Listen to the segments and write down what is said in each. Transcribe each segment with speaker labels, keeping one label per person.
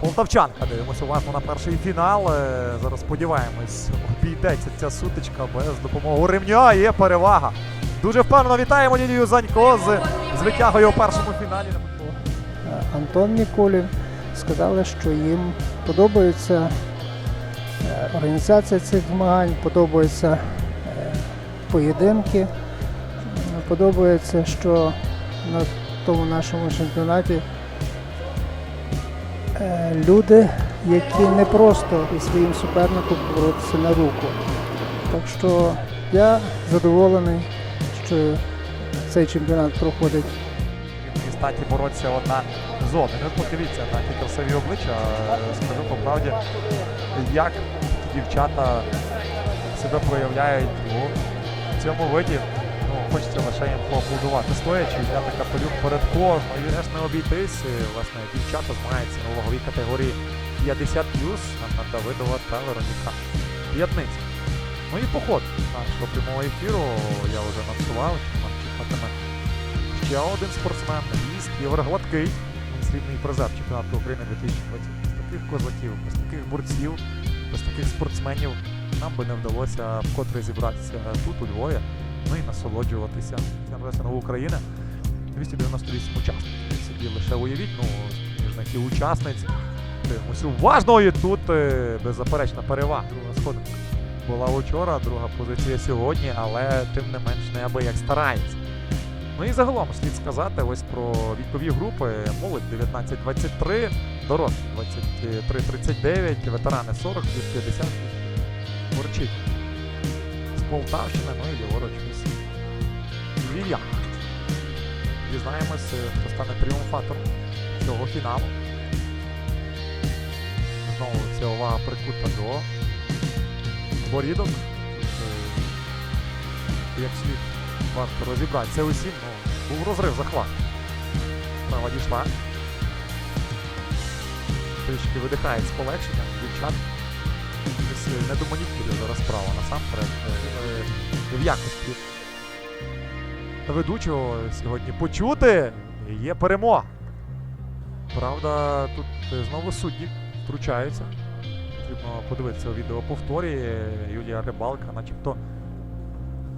Speaker 1: Полтавчанка. Дивимося уважно на перший фінал. Е, Зараз сподіваємось, обійдеться ця сутичка без допомоги ремня. Є перевага. Дуже впевнено вітаємо Лілію Занько з, з витягою у першому фіналі.
Speaker 2: Антон Мікулін сказали, що їм подобається е, організація цих змагань, подобаються е, поєдинки, подобається, що на тому нашому чемпіонаті люди, які не просто із своїм суперником боротися на руку. Так що я задоволений, що цей чемпіонат проходить
Speaker 1: І статі бороться одна з одним. Ну, подивіться на ті красиві обличчя. Е, Скажу по правді, як дівчата себе проявляють у цьому виді. Хочеться лише їм поаплодувати. Стоячи, взяти капелюх перед кожною. І ж не обійтись. Власне, дівчата змагаються на ваговій категорії 50 Анна Давидова та Вероніка П'ятниця. Ну і поход нашого прямого ефіру я вже анонсував, що нам чекатиме ще один спортсмен, ліст Євр Гладкий, срібний призер чемпіонату України 2020. Без таких козаків, без таких борців, без таких спортсменів нам би не вдалося вкотре зібратися тут, у Львові, ну і насолоджуватися на України. 298 учасників. Собі лише уявіть, ну, між них і учасниць. Дивимося уважно і тут е, беззаперечна перевага. Друга сходинка була вчора, друга позиція сьогодні, але тим не менш неабияк старається. Ну і загалом слід сказати ось про вікові групи. Молодь 19-23, дорослі 23-39, ветерани 40, 50. Борчить з Полтавщини, ну і ліворуч ось Львів'ян. Дізнаємось, хто стане тріумфатором цього фіналу. Знову ця увага прикута до борідок. Е, Як слід варто розібрати. Це усім, ну, був розрив захват. Справа дійшла. Трішки видихає з полегшенням. Дівчат. Е, не манікюрів зараз справа насамперед. е, В якості ведучого сьогодні почути є перемога. Правда, тут е, знову судді втручаються. Потрібно подивитися у відео повторі. Юлія Рибалка, начебто.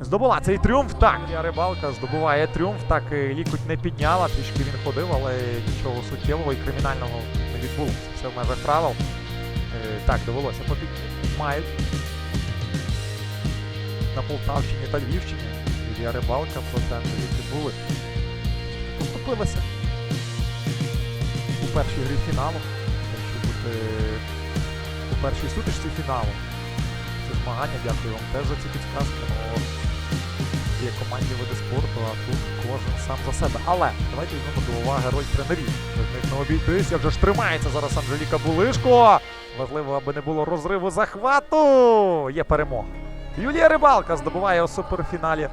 Speaker 1: Здобула цей тріумф. Так, Юлія Рибалка здобуває тріумф. Так і лікуть не підняла. Трішки він ходив, але нічого суттєвого і кримінального не відбулося. Все в межах правил. Так, довелося побігти. Мають на Полтавщині та Львівщині. Юлія Рибалка проти Анжеліки були. Поступилися у першій грі фіналу. Якщо бути у першій сутичці фіналу. Це змагання, дякую вам теж за ці підсказки. Ну, є командні види спорту, а тут кожен сам за себе. Але давайте візьмемо до уваги роль тренерів. Без них не обійтися, вже ж тримається зараз Анжеліка Булишко. Важливо, аби не було розриву захвату. Є перемога. Юлія Рибалка здобуває у суперфіналі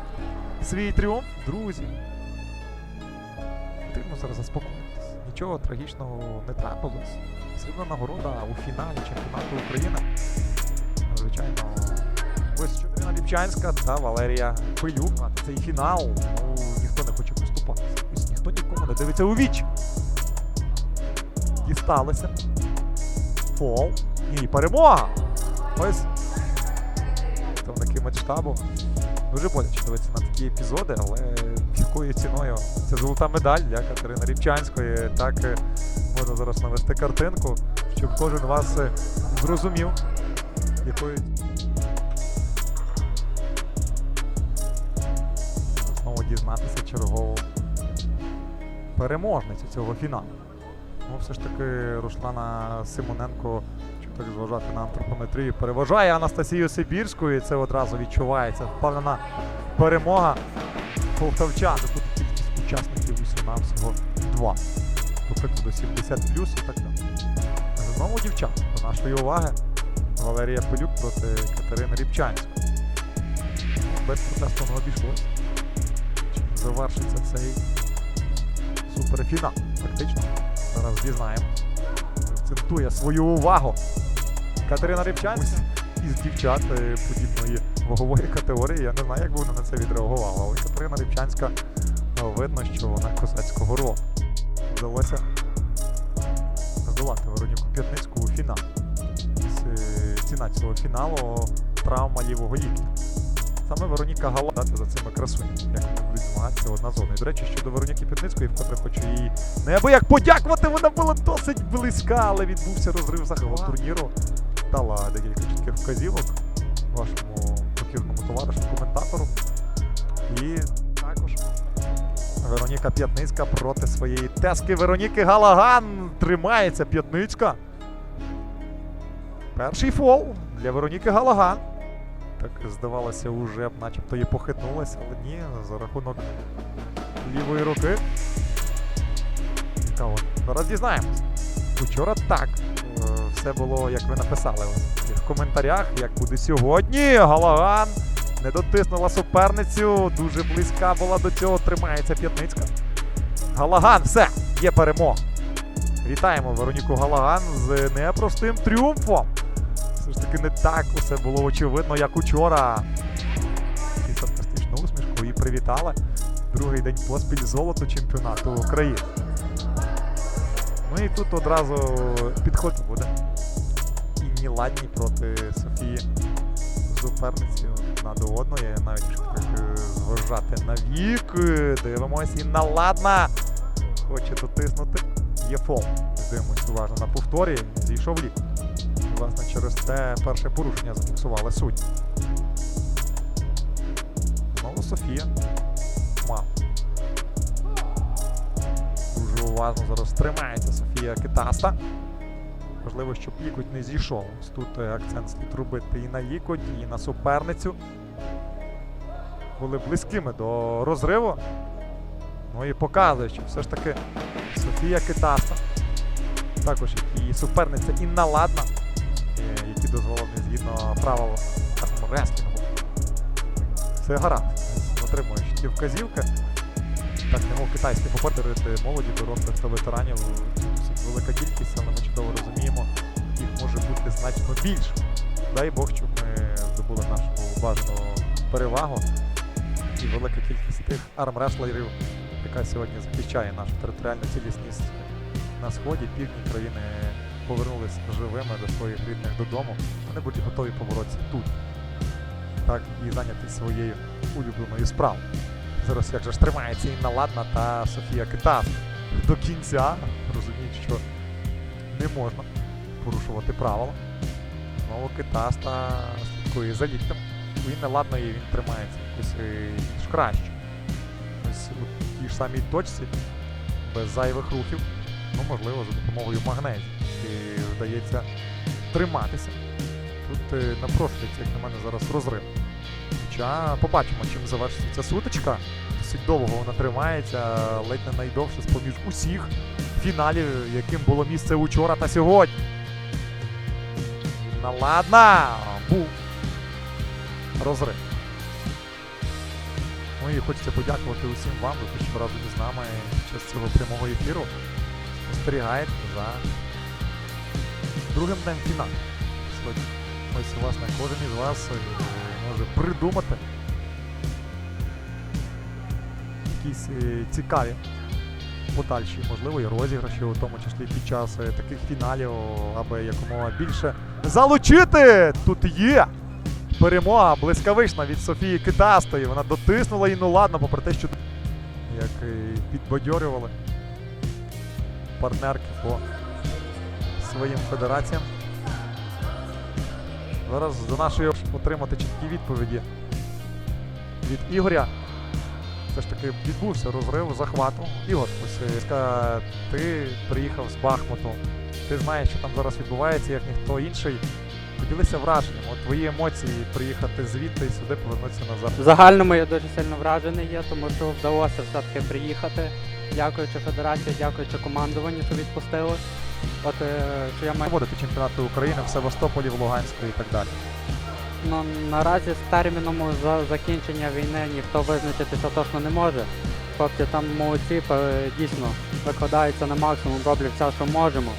Speaker 1: свій тріумф. Друзі. Потрібно зараз заспокоїтися. Нічого трагічного не трапилось. Срібна нагорода у фіналі чемпіонату України. Звичайно, ось Чудина Ліпчанська та Валерія Пилюк. Цей фінал. Ну, ніхто не хоче поступатися. Ось ніхто нікому не дивиться у віч. Дісталися. Фол. Ні, перемога. Ось. Представники медштабу. Дуже боляче дивитися на такі епізоди, але якою ціною це золота медаль для Катерини Рібчанської. Так е, можна зараз навести картинку, щоб кожен вас е, зрозумів, якою. Знову дізнатися чергову переможницю цього фіналу. Ну, все ж таки, Руслана Симоненко, якщо так зважати на антропометрію, переважає Анастасію Сибірську, і це одразу відчувається. Впевнена перемога полтавчан. Тут кількість учасників усіма всього два. До прикладу 70 плюс і так далі. Знову дівчат до нашої уваги. Валерія Пилюк проти Катерини Рібчанської. Без протесту не обійшлося. Чим завершиться цей суперфінал. Фактично. Зараз дізнаємось. Акцентує свою увагу. Катерина Рибчанська із дівчат е, подібної вагової категорії. Я не знаю, як би вона на це відреагувала, але Катерина Рибчанська е, видно, що вона козацького роду. Вдалося подолати Вероніку П'ятницьку у фінал. Ціна цього фіналу травма лівого ліктя. Саме Вероніка Гала дати за цими красунями, як вони будуть змагатися одна з одною. До речі, щодо Вероніки П'ятницької, вкотре хочу їй неабияк подякувати. Вона була досить близька, але відбувся розрив захисту турніру. Дала декілька чітких вказівок вашому покірному товаришу, коментатору. І також Вероніка П'ятницька проти своєї тески Вероніки Галаган. Тримається П'ятницька. Перший фол для Вероніки Галаган. Так здавалося, уже б начебто і похитнулася, але ні, за рахунок лівої руки. Цікаво. Зараз дізнаємось. Учора так. е, Все було, як ви написали в коментарях, як буде сьогодні. Галаган не дотиснула суперницю. Дуже близька була до цього. Тримається П'ятницька. Галаган, все, є перемога. Вітаємо Вероніку Галаган з непростим тріумфом. Все ж таки не так усе було очевидно, як учора. І саркастичну усмішку і привітали. Другий день поспіль золото чемпіонату України. Ну і тут одразу підход буде. І Ніладні проти Софії суперниці одна до одної. Навіть так е, зважати на вік. Дивимось і наладна. Хоче дотиснути. Є фол. Дивимось уважно на повторі. Зійшов лік. Власне, через те перше порушення зафіксували судді. Знову Софія. Мав. Дуже уважно зараз тримається Софія Китаста. Важливо, щоб Ікоть не зійшов. Ось Тут е, акцент слід робити і на Ікоть, і на суперницю. Були близькими до розриву. Ну і показує, що все ж таки Софія Китаста. Також і суперниця Інна Ладна, які дозволені згідно правил реслінгу. Це гаразд. Отримує ті вказівки. Так, не мов китайські попередити молоді, дорослих та ветеранів. Велика кількість, але ми чудово розуміємо, їх може бути значно більше. Дай Бог, щоб ми здобули нашу бажану перевагу. І велика кількість тих армреслерів, яка сьогодні захищає нашу територіальну цілісність на сході, півдні країни повернулися живими до своїх рідних додому. Вони будуть готові поборотися тут. Так, і зайняти своєю улюбленою справою. Зараз як же ж тримається Інна Ладна та Софія Китас до кінця. Розуміють, що не можна порушувати правила. Знову Китаста слідкує за ліктем. У Інни Ладної він тримається якось е, більш краще. Ось у тій ж самій точці, без зайвих рухів, ну, можливо, за допомогою магнезії. І вдається триматися. Тут е, напрошується, як на мене, зараз розрив. Хоча побачимо, чим завершиться ця сутичка. Досить довго вона тримається, ледь не найдовше з-поміж усіх фіналів, яким було місце учора та сьогодні. Ну ладно, був розрив. Ну і хочеться подякувати усім вам те, що разом із нами під час цього прямого ефіру спостерігаєте за другим днем фіналу. Ось, власне, кожен із вас е, може придумати якісь е, цікаві подальші, можливо, і розіграші, у тому числі під час е, таких фіналів, аби якомога більше залучити. Тут є перемога блискавична від Софії Китастої. Вона дотиснула і ну ладно, попри те, що як підбадьорювали партнерки по своїм федераціям. Зараз до нашої отримати чіткі відповіді від Ігоря. Все ж таки відбувся розрив захвату. Ігор, ось е, ти приїхав з Бахмуту. Ти знаєш, що там зараз відбувається, як ніхто інший. Поділися враженням. От твої емоції приїхати звідти і сюди повернутися назад.
Speaker 3: В загальному я дуже сильно вражений є, тому що вдалося все-таки приїхати. Дякуючи федерації, дякуючи командуванню, що відпустили. От е, що я маю
Speaker 1: Проводити чемпіонати України в Севастополі, в Луганську і так далі.
Speaker 3: ну, наразі з терміном за закінчення війни ніхто визначитися точно не може. Хлопці там молодці, дійсно викладаються на максимум, роблять все, що можемо.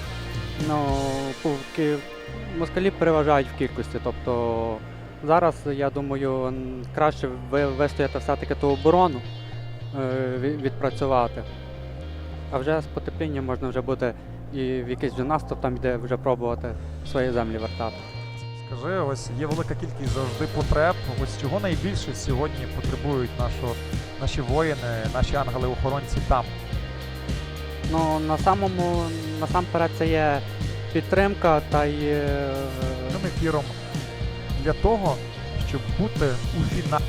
Speaker 3: Ну, москалі переважають в кількості. Тобто зараз, я думаю, краще вистояти все-таки ту оборону, е, відпрацювати. А вже з потеплінням можна вже буде і в якийсь вже наступ там йде вже пробувати свої землі вертати.
Speaker 1: Скажи, ось є велика кількість завжди потреб. Ось чого найбільше сьогодні потребують нашо, наші воїни, наші ангели-охоронці там.
Speaker 3: Ну на самому насамперед це є підтримка та й е,
Speaker 1: Цим ефіром для того, щоб бути у фіналі.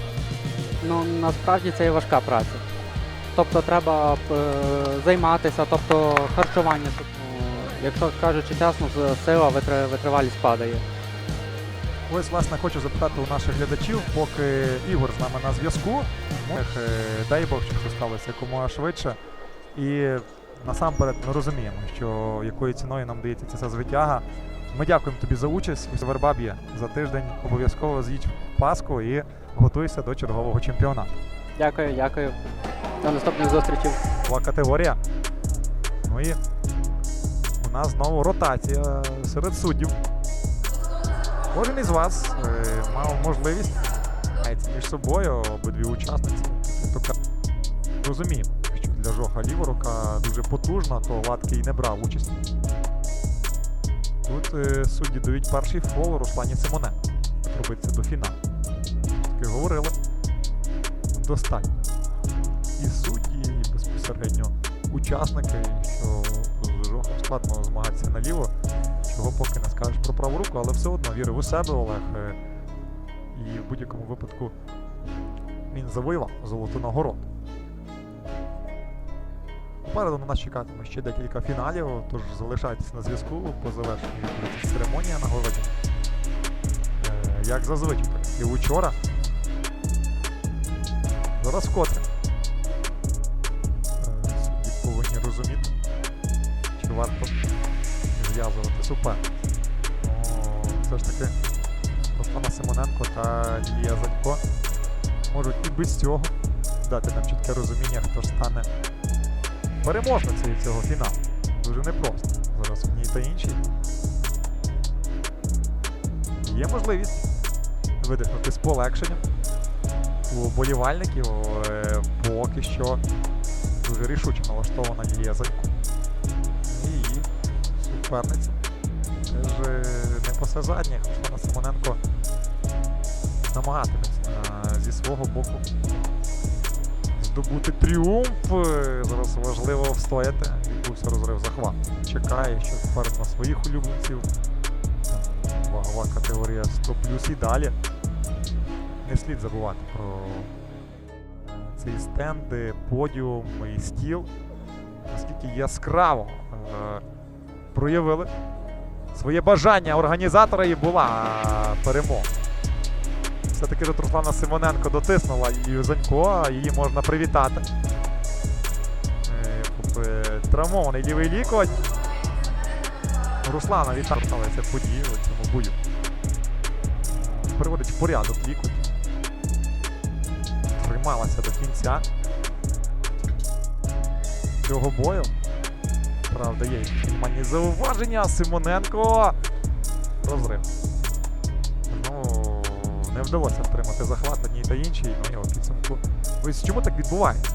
Speaker 3: ну насправді це є важка праця. Тобто треба е, займатися, тобто харчування. Якщо кажучи чесно, з- сила витривалість падає.
Speaker 1: Ось, власне, хочу запитати у наших глядачів, поки Ігор з нами на зв'язку. Е, Дай Бог, щоб це сталося якомога швидше. І насамперед ми розуміємо, що якою ціною нам дається ця звитяга. Ми дякуємо тобі за участь. Ось Вербаб'є за тиждень обов'язково з'їдь в Пасху і готуйся до чергового чемпіонату.
Speaker 3: Дякую, дякую. До наступних зустрічей.
Speaker 1: Була категорія. Ну і у нас знову ротація серед суддів. Кожен із вас е, мав можливість між собою обидві учасниці. Тобто розуміємо, що для Жоха Ліворука дуже потужна, то Гладкий не брав участь. Тут е, судді дають перший фол Руслані Симоне. Пробиться до фіналу. І говорили, достатньо і судді, і безпосередньо учасники, що з складно змагатися наліво, чого поки не скажеш про праву руку, але все одно вірив у себе Олег. е, І в будь-якому випадку він завоював золоту нагороду. Попереду на нас чекатиме ще декілька фіналів, тож залишайтеся на зв'язку по завершенню церемонія нагородження. Е, Як зазвичай, і вчора. Зараз вкотре. Варто зв'язувати супер. Все ж таки, Руслана Симоненко та Лілія Занько можуть і без цього дати нам чітке розуміння, хто ж стане переможницею цього фіналу. Дуже непросто. Зараз одній та іншій. Є можливість видихнути з полегшенням у вболівальників е, поки що дуже рішуче налаштована Лілія Занько. Суперниця. Теж е, не пасе задніх. Руслана Симоненко намагатиметься зі свого боку здобути тріумф. Е, Зараз важливо встояти. Відбувся розрив захват. Чекає, що вперед на своїх улюбленців. Вагова категорія 100 плюс і далі. Не слід забувати про е, цей стенд, е, подіум і стіл. Наскільки яскраво проявили своє бажання організатора і була перемога. Все-таки тут Руслана Симоненко дотиснула Лілію Занько, її можна привітати. Е, Травмований лівий лікоть. Руслана вітає це події у цьому бою. Приводить в порядок лікоть. Трималася до кінця цього бою. Правда, є мінімальні зауваження. Симоненко. Розрив. Ну, не вдалося втримати захват одній та іншій, ну і підсумку. Ось чому так відбувається?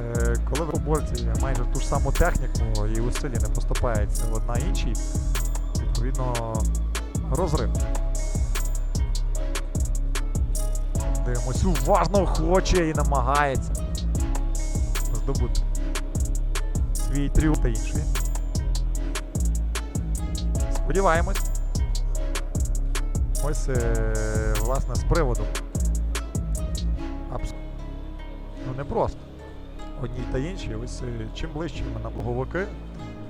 Speaker 1: Е, коли в борці майже ту ж саму техніку і у силі не поступається одна іншій, відповідно, розрив. Дивимось, уважно хоче і намагається здобути свій тріумф та інший. Сподіваємось. Ось, е, власне, з приводу. Абс... Ну, не просто. Одній та іншій, ось е, чим ближче ми на боговики,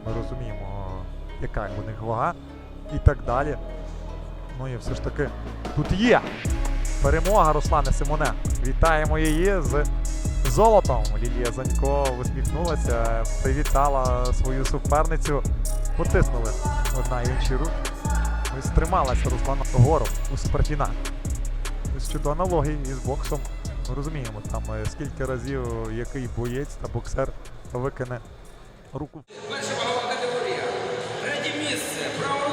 Speaker 1: ми розуміємо, яка у них вага і так далі. Ну і все ж таки тут є перемога Руслани Симоне. Вітаємо її з золотом. Лілія Занько усміхнулася, привітала свою суперницю, потиснули одна і інші руки. Ось трималася Руслана Горов у суперфіналі. Ось щодо аналогії із боксом, ми розуміємо, там е, скільки разів який боєць та боксер викине руку.
Speaker 4: Перша вагова категорія. Третє місце. Право